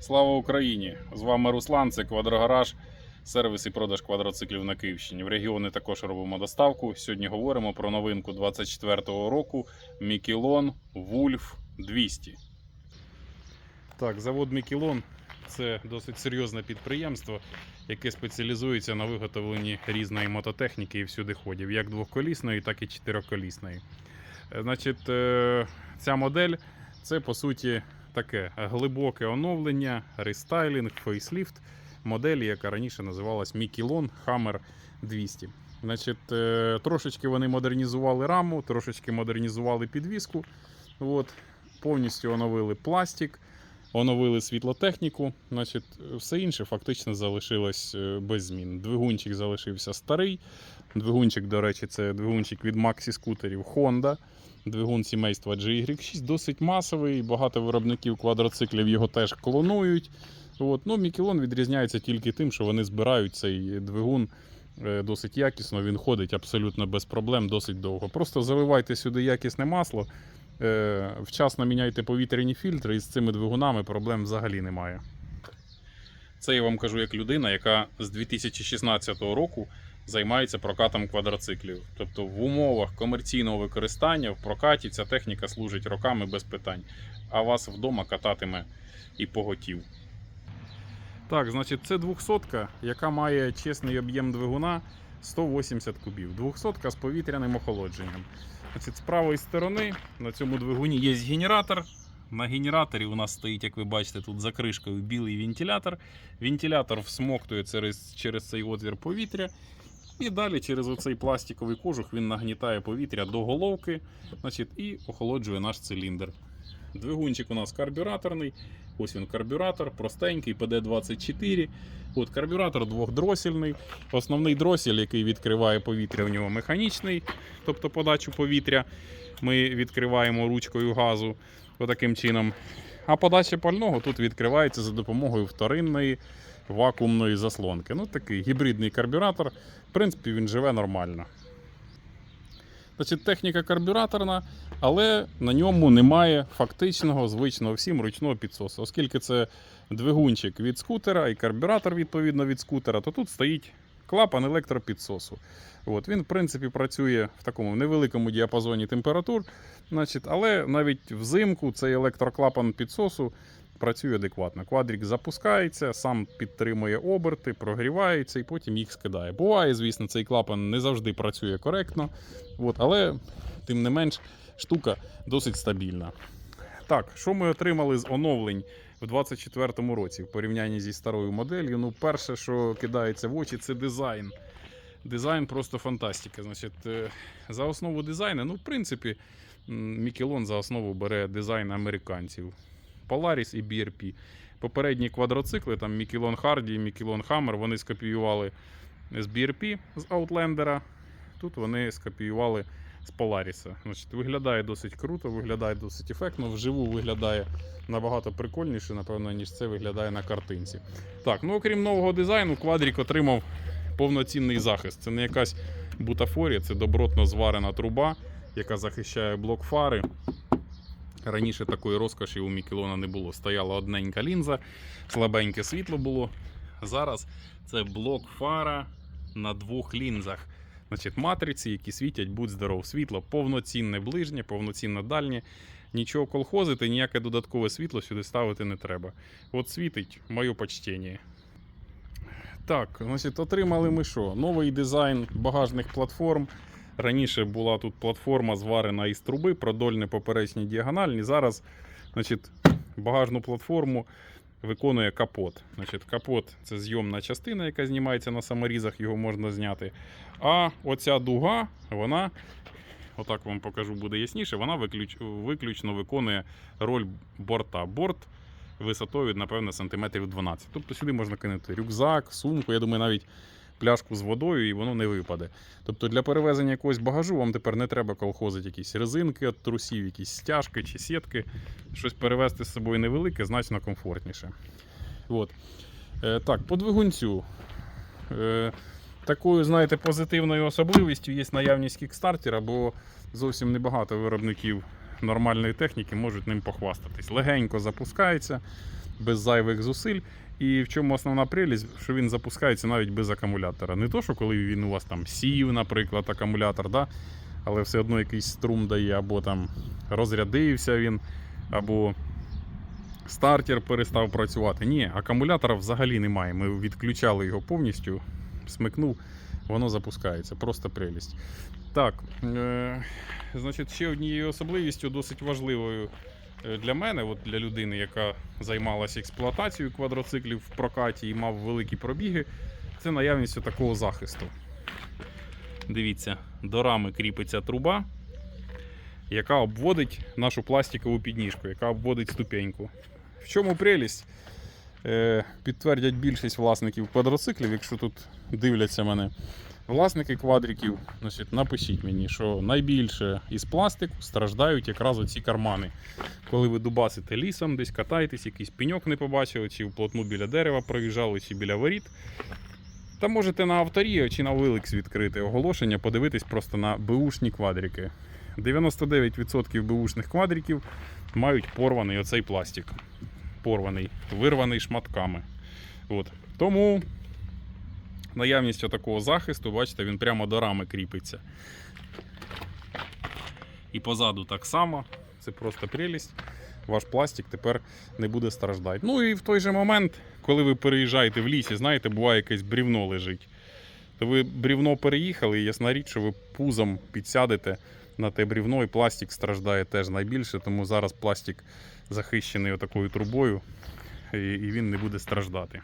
Слава Україні! З вами Руслан, це Квадрогараж, сервіс і продаж квадроциклів на Київщині. В регіони також робимо доставку. Сьогодні говоримо про новинку 24-го року Мікелон Вульф 200. Так, завод Мікелон це досить серйозне підприємство, яке спеціалізується на виготовленні різної мототехніки і всюдиходів, як двохколісної, так і чотириколісної. Значить, е, ця модель це по суті таке глибоке оновлення, рестайлінг, фейсліфт моделі, яка раніше називалась Мікілон Hammer 200. Значить, е, трошечки вони модернізували раму, трошечки модернізували підвіску. От, повністю оновили пластик, оновили світлотехніку. Значить, все інше фактично залишилось е, без змін. Двигунчик залишився старий. Двигунчик, до речі, це двигунчик від Maxi скутерів Honda. Двигун сімейства GY6 досить масовий, багато виробників квадроциклів його теж клонують. От. Ну, Мікелон відрізняється тільки тим, що вони збирають цей двигун е, досить якісно, він ходить абсолютно без проблем, досить довго. Просто заливайте сюди якісне масло, е, вчасно міняйте повітряні фільтри, і з цими двигунами проблем взагалі немає. Це я вам кажу як людина, яка з 2016 року займається прокатом квадроциклів. Тобто в умовах комерційного використання в прокаті ця техніка служить роками без питань, а вас вдома кататиме і поготів. Так, значить, це 200, яка має чесний об'єм двигуна 180 кубів. 200 з повітряним охолодженням. Значить, з правої сторони на цьому двигуні є генератор. На генераторі у нас стоїть, як ви бачите, тут за кришкою білий вентилятор. Вентилятор всмоктує через, через цей отвір повітря. І далі через оцей пластиковий кожух він нагнітає повітря до головки значить, і охолоджує наш циліндр. Двигунчик у нас карбюраторний. Ось він карбюратор, простенький, PD24. От карбюратор двохдросільний. Основний дросіль, який відкриває повітря, у нього механічний, тобто подачу повітря. Ми відкриваємо ручкою газу отаким чином. А подача пального тут відкривається за допомогою вторинної вакуумної заслонки. Ну, такий гібридний карбюратор. В принципі, він живе нормально. Значить, техніка карбюраторна, але на ньому немає фактичного, звичного всім ручного підсосу. Оскільки це двигунчик від скутера і карбюратор, відповідно, від скутера, то тут стоїть клапан електропідсосу. От, він, в принципі, працює в такому невеликому діапазоні температур. Значить, але навіть взимку цей електроклапан підсосу працює адекватно. Квадрік запускається, сам підтримує оберти, прогрівається і потім їх скидає. Буває, звісно, цей клапан не завжди працює коректно, от, але тим не менш штука досить стабільна. Так, що ми отримали з оновлень в 2024 році в порівнянні зі старою моделлю? Ну, перше, що кидається в очі, це дизайн. Дизайн просто фантастика. Значить, е, за основу дизайну, ну, в принципі, Мікелон за основу бере дизайн американців. Polaris і BRP. Попередні квадроцикли, там Мікелон Харді і Мікелон Хаммер, вони скопіювали з BRP з Outlander. Тут вони скопіювали з Polaris. Значить, виглядає досить круто, виглядає досить ефектно. Вживу виглядає набагато прикольніше, напевно, ніж це виглядає на картинці. Так, ну окрім нового дизайну, квадрік отримав повноцінний захист. Це не якась бутафорія, це добротно зварена труба, яка захищає блок фари. Раніше такої розкоші у Мікелона не було. Стояла одненька лінза, слабеньке світло було. Зараз це блок фара на двох лінзах. Значить, матриці, які світять, будь здоров, світло, повноцінне ближнє, повноцінне дальнє. Нічого колхозити, ніяке додаткове світло сюди ставити не треба. От світить моє почтення. Так, значить, отримали ми що? Новий дизайн багажних платформ. Раніше була тут платформа зварена із труби, продольне поперечні діагональні. Зараз значить, багажну платформу виконує капот. Значить, Капот це зйомна частина, яка знімається на саморізах, його можна зняти. А оця дуга, вона, отак вам покажу, буде ясніше, вона виключ, виключно виконує роль борта. Борт висотою, напевно, сантиметрів 12. Тобто сюди можна кинути рюкзак, сумку, я думаю, навіть пляшку з водою і воно не випаде. Тобто для перевезення якогось багажу вам тепер не треба колхозити якісь резинки від трусів, якісь стяжки чи сітки. Щось перевезти з собою невелике, значно комфортніше. От. Е, так, по двигунцю. Е, такою, знаєте, позитивною особливістю є наявність кікстартера, бо зовсім небагато виробників нормальної техніки можуть ним похвастатись. Легенько запускається. без зайвих зусиль. І в чому основна прелість, що він запускається навіть без акумулятора. Не то, що коли він у вас там сів, наприклад, акумулятор, да? але все одно якийсь струм дає, або там розрядився він, або стартер перестав працювати. Ні, акумулятора взагалі немає. Ми відключали його повністю, смикнув, воно запускається. Просто прелість. Так, е, значить, ще однією особливістю, досить важливою для мене, от для людини, яка займалася експлуатацією квадроциклів в прокаті і мав великі пробіги, це наявність такого захисту. Дивіться, до рами кріпиться труба, яка обводить нашу пластикову підніжку, яка обводить ступеньку. В чому прелість? Е, підтвердять більшість власників квадроциклів, якщо тут дивляться мене. Власники квадриків, значить, напишіть мені, що найбільше із пластику страждають якраз оці кармани. Коли ви дубасите лісом, десь катаєтесь, якийсь пеньок не побачили, чи вплотну біля дерева проїжджали, чи біля воріт. Та можете на авторію чи на Willex відкрити оголошення, подивитись просто на беушні квадрики. 99% беушних квадриків мають порваний оцей пластик. Порваний, вирваний шматками. От. Тому наявність такого захисту, бачите, він прямо до рами кріпиться. І позаду так само. Це просто прелість. Ваш пластик тепер не буде страждати. Ну і в той же момент, коли ви переїжджаєте в лісі, знаєте, буває якесь брівно лежить. То ви брівно переїхали, і ясна річ, що ви пузом підсядете на те брівно, і пластик страждає теж найбільше, тому зараз пластик захищений отакою трубою, і, він не буде страждати.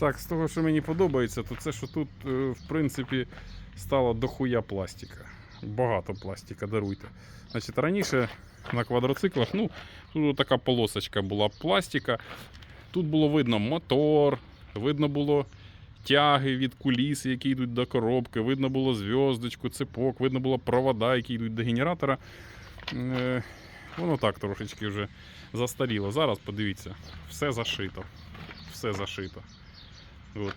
Так, з того, що мені подобається, то це, що тут, е, в принципі, стало дохуя пластика. Багато пластика, даруйте. Значить, раніше на квадроциклах, ну, тут така полосочка була пластика. Тут було видно мотор, видно було тяги від куліс, які йдуть до коробки, видно було зв'язочку, цепок, видно було провода, які йдуть до генератора. Е, Воно так трошечки вже застаріло. Зараз подивіться, все зашито. Все зашито. От.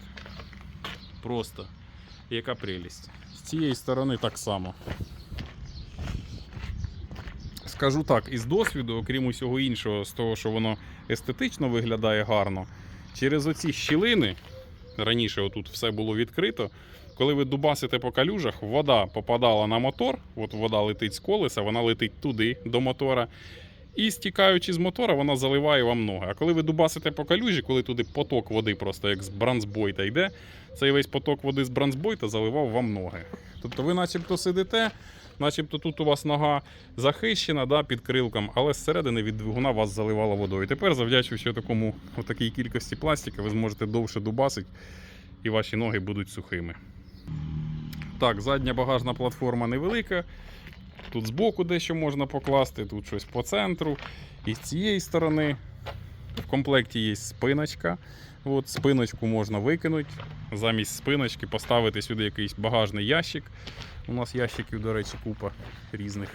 Просто яка прелість. З цієї сторони так само. Скажу так, із досвіду, окрім усього іншого, з того, що воно естетично виглядає гарно, через оці щілини, раніше отут все було відкрито. Коли ви дубасите по калюжах, вода попадала на мотор, от вода летить з колеса, вона летить туди до мотора. І стікаючи з мотора, вона заливає вам ноги. А коли ви дубасите по калюжі, коли туди поток води, просто як з бранцбойта йде, цей весь поток води з бранцбойта заливав вам ноги. Тобто ви начебто сидите, начебто тут у вас нога захищена да, під крилком, але зсередини від двигуна вас заливало водою. І Тепер, завдячуючи такому такій кількості пластика, ви зможете довше дубасити і ваші ноги будуть сухими. Так, задня багажна платформа невелика. Тут збоку дещо можна покласти, тут щось по центру. І з цієї сторони в комплекті є спиночка. От, спиночку можна викинути. Замість спиночки поставити сюди якийсь багажний ящик. У нас ящиків, до речі, купа різних.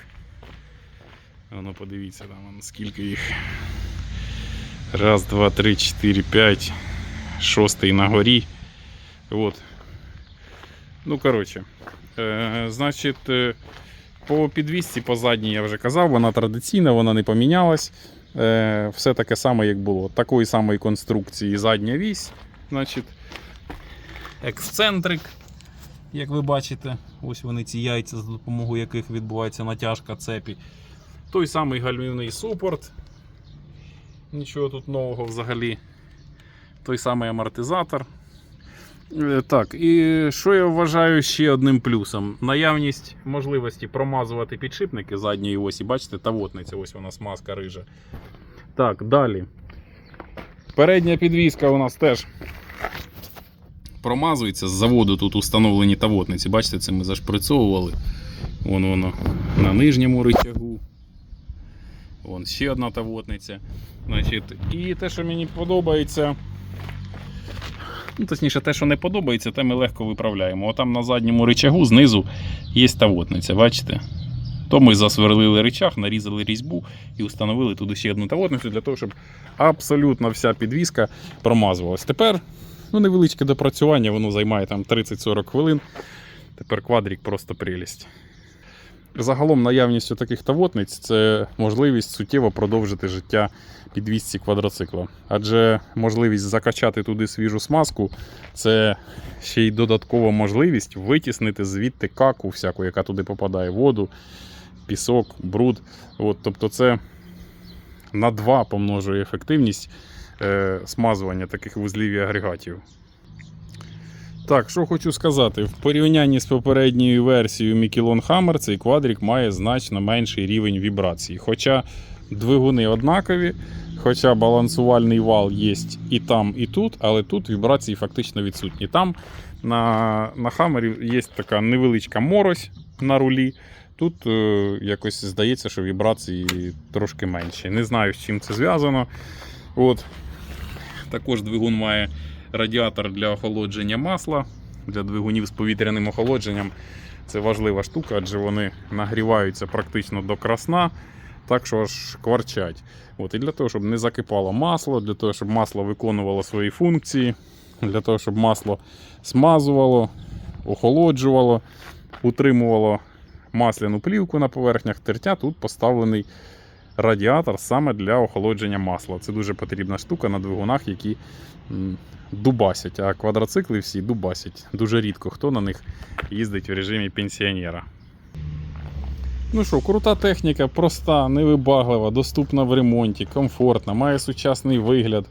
Воно подивіться, там скільки їх. Раз, два, три, чотири, п'ять. Шостий на горі. От. Ну, коротше. Е, значить. По підвісці по задній я вже казав, вона традиційна, вона не помінялась. Е, все таке саме, як було. Такої самої конструкції задня вісь. Значить, ексцентрик, як ви бачите, ось вони ці яйця, за допомогою яких відбувається натяжка цепі. Той самий гальмівний супорт. Нічого тут нового взагалі. Той самий амортизатор. Е, Так, і що я вважаю ще одним плюсом? Наявність можливості промазувати підшипники задньої осі. Бачите, тавотниця, ось вона смазка рижа. Так, далі. Передня підвізка у нас теж промазується. З заводу тут установлені тавотниці. Бачите, це ми зашприцьовували. Вон воно на нижньому рычагу. Вон ще одна тавотниця. Значить, і те, що мені подобається. Ну, точніше, те, що не подобається, те ми легко виправляємо. Отам на задньому рычагу знизу є тавотниця, бачите? То ми засверлили рычаг, нарізали різьбу і встановили туди ще одну тавотницю для того, щоб абсолютно вся підвіска промазувалась. Тепер ну, невеличке допрацювання, воно займає там 30-40 хвилин. Тепер квадрік просто прелість. Загалом наявність таких тавотниць це можливість суттєво продовжити життя підвісці квадроцикла. Адже можливість закачати туди свіжу смазку це ще й додаткова можливість витіснити звідти каку всяку, яка туди попадає, воду, пісок, бруд. От, тобто це на 2 помножує ефективність е, смазування таких вузлів і агрегатів. Так, що хочу сказати, в порівнянні з попередньою версією Мікілон Hammer цей квадрік має значно менший рівень вібрацій. Хоча двигуни однакові, хоча балансувальний вал є і там, і тут, але тут вібрації фактично відсутні. Там на, на Хаммері є така невеличка морось на рулі. Тут е, якось здається, що вібрації трошки менші. Не знаю, з чим це зв'язано. От. Також двигун має радіатор для охолодження масла для двигунів з повітряним охолодженням. Це важлива штука, адже вони нагріваються практично до красна, так що аж кварчать. От, і для того, щоб не закипало масло, для того, щоб масло виконувало свої функції, для того, щоб масло смазувало, охолоджувало, утримувало масляну плівку на поверхнях тертя, тут поставлений радіатор саме для охолодження масла. Це дуже потрібна штука на двигунах, які дубасять, а квадроцикли всі дубасять. Дуже рідко хто на них їздить в режимі пенсіонера. Ну що, крута техніка, проста, невибаглива, доступна в ремонті, комфортна, має сучасний вигляд.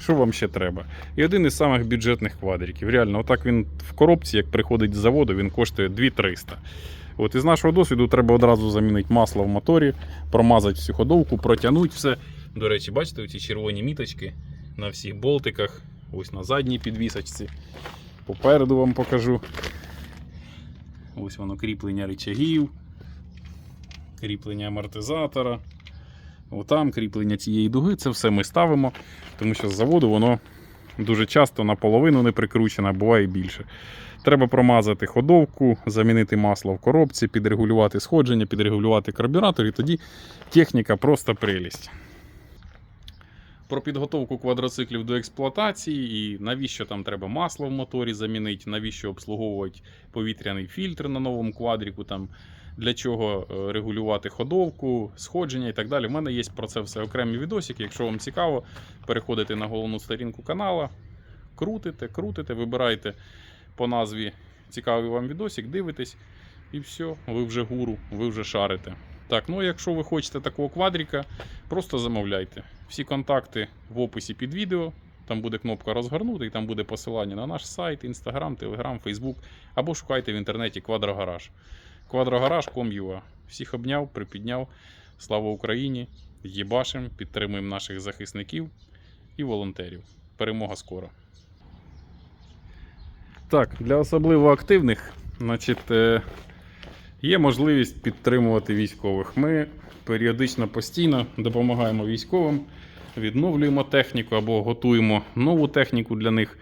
Що вам ще треба? І один із самих бюджетних квадриків. Реально, отак він в коробці, як приходить з заводу, він коштує 2300. От із нашого досвіду треба одразу замінити масло в моторі, промазати всю ходовку, протягнути все. До речі, бачите ці червоні міточки на всіх болтиках, ось на задній підвісочці. Попереду вам покажу. Ось воно кріплення рычагів, кріплення амортизатора. Отам кріплення цієї дуги. Це все ми ставимо, тому що з заводу воно дуже часто наполовину не прикручене, а буває більше. Треба промазати ходовку, замінити масло в коробці, підрегулювати сходження, підрегулювати карбюратор, і тоді техніка просто прелість. Про підготовку квадроциклів до експлуатації і навіщо там треба масло в моторі замінити, навіщо обслуговувати повітряний фільтр на новому квадріку, там, для чого е, регулювати ходовку, сходження і так далі. У мене є про це все окремі відосики. Якщо вам цікаво, переходите на головну сторінку канала, крутите, крутите, вибирайте по назві цікавий вам відосик, дивитесь, і все, ви вже гуру, ви вже шарите. Так, ну якщо ви хочете такого квадріка, просто замовляйте. Всі контакти в описі під відео. Там буде кнопка розгорнути, і там буде посилання на наш сайт, інстаграм, телеграм, фейсбук. Або шукайте в інтернеті квадрогараж. Квадрогараж.com.ua. Всіх обняв, припідняв. Слава Україні! Єбашим, підтримуємо наших захисників і волонтерів. Перемога скоро. Так, для особливо активних, значить, е, є можливість підтримувати військових. Ми періодично постійно допомагаємо військовим, відновлюємо техніку або готуємо нову техніку для них.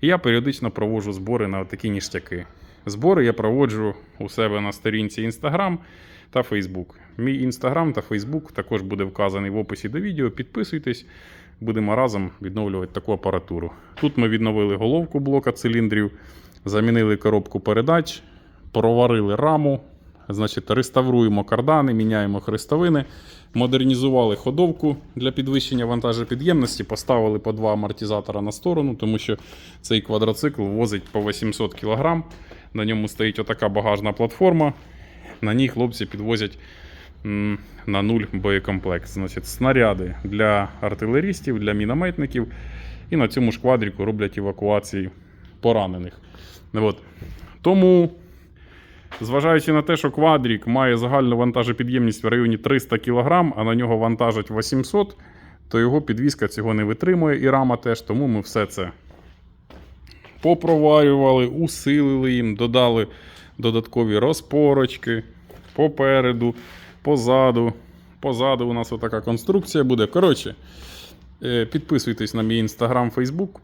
Я періодично проводжу збори на такі ніштяки. Збори я проводжу у себе на сторінці Instagram та Facebook. Мій Instagram та Facebook також буде вказаний в описі до відео. Підписуйтесь, будемо разом відновлювати таку апаратуру. Тут ми відновили головку блока циліндрів, замінили коробку передач, проварили раму, значить, реставруємо кардани, міняємо хрестовини, модернізували ходовку для підвищення вантажопідємності, поставили по два амортизатора на сторону, тому що цей квадроцикл возить по 800 кг. На ньому стоїть отака багажна платформа. На ній хлопці підвозять на нуль боєкомплект. Значить, снаряди для артилерістів, для мінометників. І на цьому ж квадріку роблять евакуації поранених. От. Тому, зважаючи на те, що квадрік має загальну вантажопідємність в районі 300 кг, а на нього вантажать 800 то його підвізка цього не витримує і рама теж, тому ми все це попроварювали, усилили їм, додали додаткові розпорочки попереду, позаду. Позаду у нас отака конструкція буде. Коротше, е, підписуйтесь на мій інстаграм, фейсбук.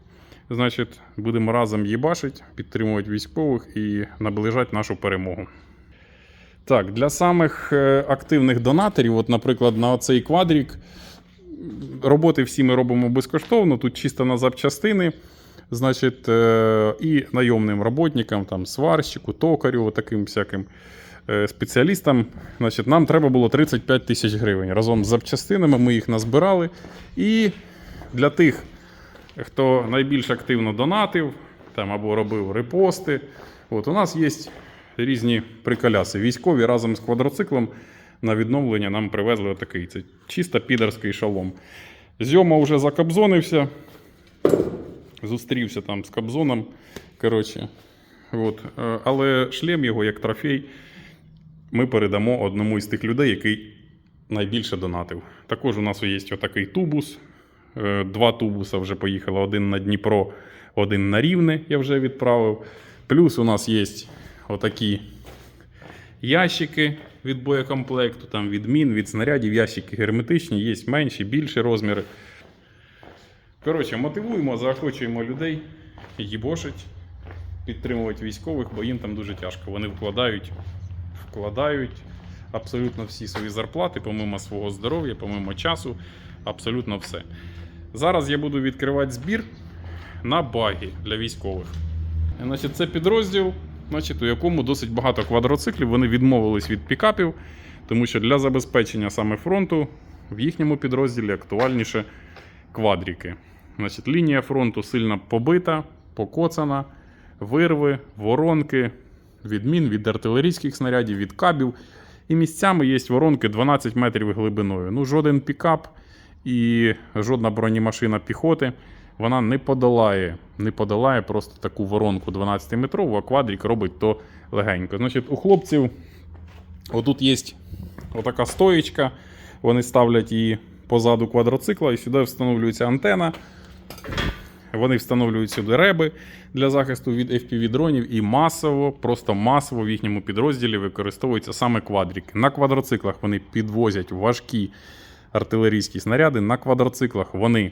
Значить, будемо разом їбашити, підтримувати військових і наближати нашу перемогу. Так, для самих е, активних донаторів, от, наприклад, на цей квадрік, роботи всі ми робимо безкоштовно, тут чисто на запчастини. Значить, е, і найомним роботникам, там, сварщику, токарю, таким всяким. Е, спеціалістам, значить, нам треба було 35 тисяч гривень. Разом з запчастинами ми їх назбирали. І для тих, хто найбільш активно донатив там, або робив репости, от, у нас є різні приколяси. Військові разом з квадроциклом на відновлення нам привезли отакий. Це чисто підерський шолом. Зьома вже закобзонився. Зустрівся там з Кобзоном. Коротше, от. е, Але шлем його як трофей ми передамо одному із тих людей, який найбільше донатив. Також у нас є отакий тубус. Е, Два тубуса вже поїхало: один на Дніпро, один на Рівне я вже відправив. Плюс у нас є отакі ящики від боєкомплекту, там від мін, від снарядів, ящики герметичні, є менші, більші розміри. Коротше, мотивуємо, заохочуємо людей їбошить, підтримувати військових, бо їм там дуже тяжко. Вони вкладають, вкладають абсолютно всі свої зарплати, помимо свого здоров'я, помимо часу, абсолютно все. Зараз я буду відкривати збір на баги для військових. Значить, це підрозділ, значить, у якому досить багато квадроциклів. Вони відмовились від пікапів, тому що для забезпечення саме фронту в їхньому підрозділі актуальніше квадріки. Значить, лінія фронту сильно побита, покоцана, вирви, воронки, відмін від артилерійських снарядів, від кабів. І місцями є воронки 12 метрів глибиною. Ну, жоден пікап і жодна бронемашина піхоти вона не подолає, не подолає просто таку воронку 12-метрову, а квадрік робить то легенько. Значить, у хлопців отут є отака стоєчка, вони ставлять її позаду квадроцикла, і сюди встановлюється антена. Вони встановлюють сюди реби для захисту від FPV-дронів і масово, просто масово в їхньому підрозділі використовуються саме квадрики. На квадроциклах вони підвозять важкі артилерійські снаряди. На квадроциклах вони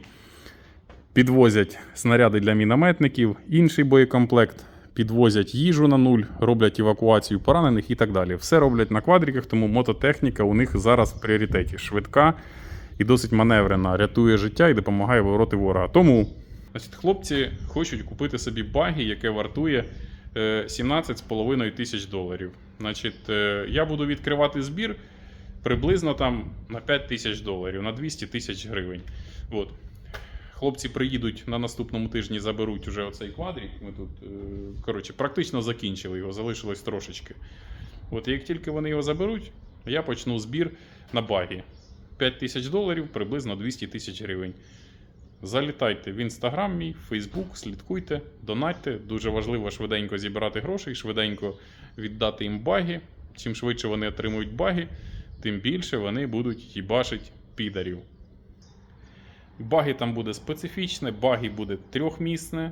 підвозять снаряди для мінометників, інший боєкомплект, підвозять їжу на нуль, роблять евакуацію поранених і так далі. Все роблять на квадриках, тому мототехніка у них зараз в пріоритеті. Швидка і досить маневрена, рятує життя і допомагає вороти ворога. Тому значить, хлопці хочуть купити собі багі, яке вартує е, 17,5 тисяч доларів. Значить, е, я буду відкривати збір приблизно там на 5 тисяч доларів, на 200 тисяч гривень. От. Хлопці приїдуть на наступному тижні, заберуть уже оцей квадрик. Ми тут, е, коротше, практично закінчили його, залишилось трошечки. От як тільки вони його заберуть, я почну збір на багі. 5 тисяч доларів, приблизно 200 тисяч гривень. Залітайте в інстаграм мій, Фейсбук, слідкуйте, донатьте. Дуже важливо швиденько зібрати грошей, швиденько віддати їм баги. Чим швидше вони отримують баги, тим більше вони будуть їбашить підарів. Баги там буде специфічне, баги буде трьохмісне,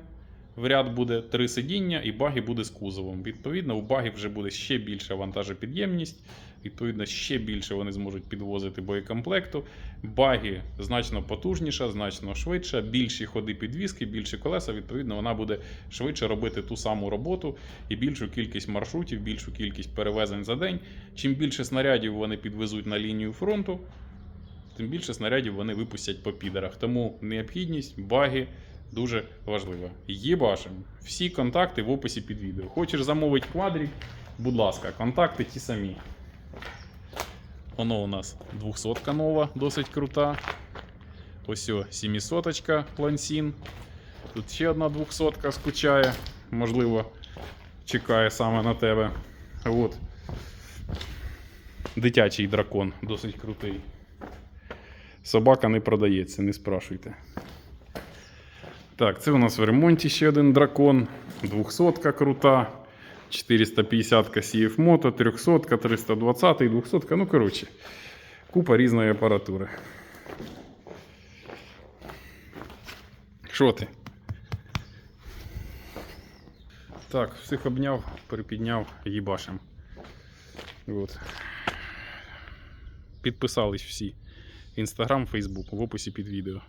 в ряд буде три сидіння, і баги буде з кузовом. Відповідно, у баги вже буде ще більша вантажопідємність, відповідно, ще більше вони зможуть підвозити боєкомплекту. Баги значно потужніша, значно швидша, більші ходи підвіски, більші колеса. Відповідно, вона буде швидше робити ту саму роботу і більшу кількість маршрутів, більшу кількість перевезень за день. Чим більше снарядів вони підвезуть на лінію фронту, тим більше снарядів вони випустять по підерах. Тому необхідність, баги дуже важлива. Єбашим. Всі контакти в описі під відео. Хочеш замовити квадрик? Будь ласка, контакти ті самі. Воно у нас 200 нова, досить крута. Ось о, 700 плансін. Тут ще одна 200 скучає, можливо, чекає саме на тебе. От. Дитячий дракон, досить крутий. Собака не продається, не спрашуйте. Так, це у нас в ремонті ще один дракон. 200 крута. 450 CF Moto, 300, 320, 200. Ну, коротше, купа різної апаратури. Що ти? Так, всіх обняв, перепідняв, їбашим. От. Підписались всі. Інстаграм, Фейсбук в описі під відео.